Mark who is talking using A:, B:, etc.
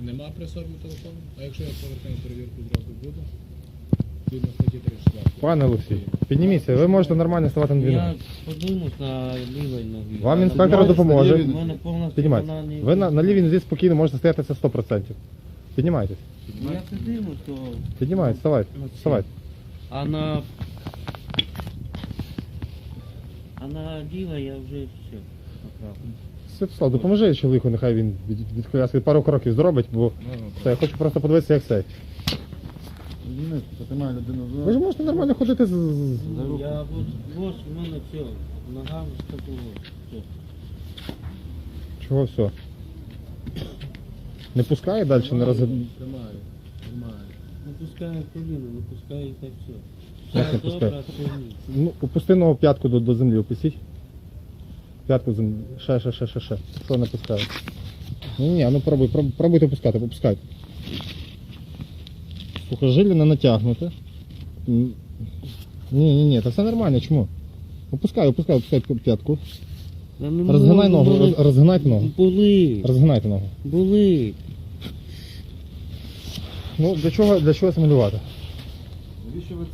A: Нема при собі телефону? А якщо я поверхневу перевірку зроблю, буду? Згідно статті 34.
B: Пане Олексій, підніміться, ви можете нормально ставати на дві
C: Я
B: ноги.
C: на лівій ногі.
B: Вам інспектор допоможе.
C: У мене
B: Ви на, на лівій нозі спокійно можете стояти це 100%. Піднімайтесь.
C: Я подивлюсь, то...
B: Піднімайтесь, вставайте. Вставайте.
C: А на... А на лівій я вже все.
B: Святослав, допоможи чоловіку, нехай він від, від коляски пару кроків зробить, бо це, я хочу просто подивитися, як це.
D: Зніми, потримай людину за
B: Ви ж можете нормально ходити з. з-
C: Я от, ось у мене все. Нога стопила. Все.
B: Чого все? Не пускає далі, не роз...
A: Тримаю, тримаю.
C: Не пускає коліно, не пускає і так все.
B: Як
C: Все
B: пускає?
C: добре, а це ні.
B: Ну, опусти ногу п'ятку до, до землі, опустіть. П'ятку землі. Ще, ще, ще, ще, ще. Що не пускає? Ні, ні, ну пробуй, пробуй, пробуйте опускати, опускайте. Сухожилля не натягнуте. М. Ні, ні, ні, це все нормально, чому? Опускай, опускай, опускай п'ятку.
C: Я не
B: Розгинай
C: можу,
B: ногу, роз- розгинайте ногу.
C: Болить,
B: Розгинайте ногу.
C: болить.
B: Ну, для чого, для чого симулювати?
D: Навіщо ви це